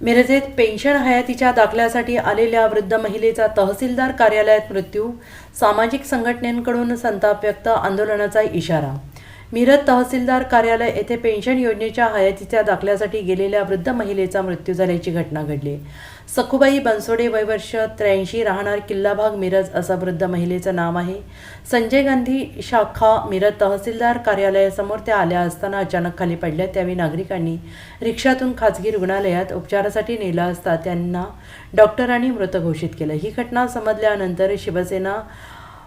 मिरजेत pension हयातीच्या दाखल्यासाठी आलेल्या वृद्ध महिलेचा तहसीलदार कार्यालयात मृत्यू सामाजिक संघटनेकडून संताप व्यक्त आंदोलनाचा इशारा मिरज तहसीलदार कार्यालय येथे पेन्शन योजनेच्या हयातीच्या दाखल्यासाठी गेलेल्या वृद्ध महिलेचा मृत्यू झाल्याची घटना घडली. सखुबाई बनसोडे वयवर्ष त्र्याऐंशी राहणार किल्लाभाग मिरज असं वृद्ध महिलेचं नाव आहे. संजय गांधी शाखा मिरज तहसीलदार कार्यालयासमोर त्या आल्या असताना अचानक खाली पडल्या. त्यावेळी नागरिकांनी रिक्षातून खाजगी रुग्णालयात उपचारासाठी नेलं असता त्यांना डॉक्टरांनी मृत घोषित केलं. ही घटना समजल्यानंतर शिवसेना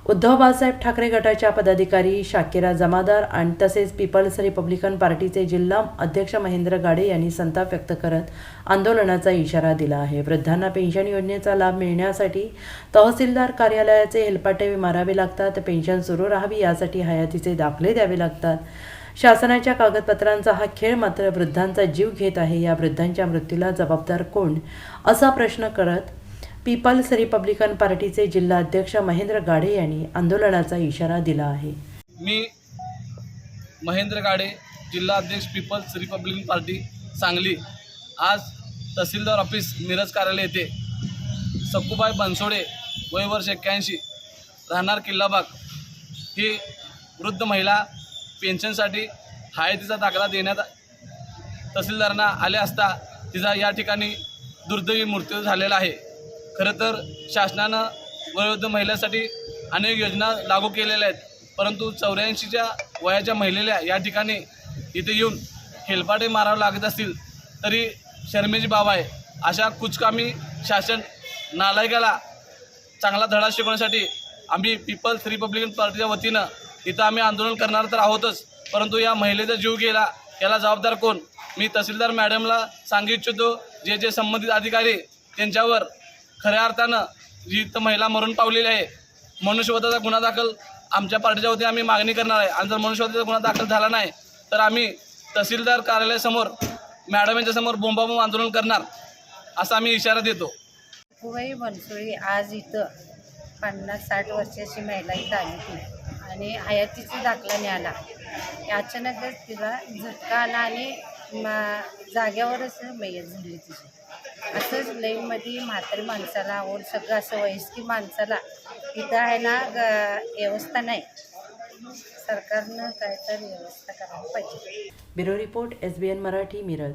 उद्धव बाळासाहेब ठाकरे गटाच्या पदाधिकारी शाकिरा जमादार आणि तसेच पीपल्स रिपब्लिकन पार्टीचे जिल्हा अध्यक्ष महेंद्र गाडे यांनी संताप व्यक्त करत आंदोलनाचा इशारा दिला आहे. वृद्धांना पेन्शन योजनेचा लाभ मिळण्यासाठी तहसीलदार कार्यालयाचे हेलपाटे मारावे लागतात पेन्शन सुरू राहावी यासाठी हयातीचे दाखले द्यावे लागतात. शासनाच्या कागदपत्रांचा हा खेळ मात्र वृद्धांचा जीव घेत आहे. या वृद्धांच्या मृत्यूला जबाबदार कोण? असा प्रश्न करत पीपल्स रिपब्लिकन पार्टीचे जिल्हा अध्यक्ष महेंद्र गाडे यांनी आंदोलनाचा इशारा दिला आहे. मी महेंद्र गाडे जिल्हा अध्यक्ष पीपल्स रिपब्लिकन पार्टी सांगली. आज तहसीलदार ऑफिस मिरज कार्यालय येथे सक्कूबाई बनसोडे वय वर्ष एक्क्याऐंशी राहणार किल्लाबाग. ही वृद्ध महिला पेन्शनसाठी हयातीचा दाखला देण्यात तहसीलदारांना आले असता तिचा या ठिकाणी दुर्दैवी मृत्यू झालेला आहे. खरं तर शासनानं वयोवृद्ध महिलांसाठी अनेक योजना लागू केलेल्या आहेत. परंतु चौऱ्याऐंशीच्या वयाच्या महिलेला या ठिकाणी इथे येऊन हेलपाटे मारावं लागत असतील तरी शर्मेची बाब आहे. अशा कुचकामी शासन नालायकाला चांगला धडा शिकवण्यासाठी आम्ही पीपल्स रिपब्लिकन पार्टीच्या वतीनं इथं आम्ही आंदोलन करणार तर आहोतच परंतु या महिलेचा जीव गेला याला जबाबदार कोण? मी तहसीलदार मॅडमला सांगू इच्छितो जे जे संबंधित अधिकारी त्यांच्यावर खऱ्या अर्थानं जी इथं महिला मरून पावलेली आहे मनुष्यवधाचा गुन्हा दाखल आमच्या पार्टीच्या वतीने आम्ही मागणी करणार आहे. आणि जर मनुष्यवधाचा गुन्हा दाखल झाला नाही तर आम्ही तहसीलदार कार्यालयासमोर मॅडम यांच्यासमोर बोंबाबोंब आंदोलन करणार असा आम्ही इशारा देतो. कुवई बनसोळी आज इथं पन्नास साठ वर्षाची महिला इथं आली होती. आणि हयातीचा दाखला मिळाला अचानकच तिला झटका आला आणि मा- जाग्यावरच मयत झाली तिची. असंच लईमध्ये म्हातारी माणसाला आवड सगळं असं वयस्की माणसाला इथं आहे ना ग- व्यवस्था नाही. सरकारनं काय तर व्यवस्था करायला पाहिजे. Bureau report S B N Marathi Miraj.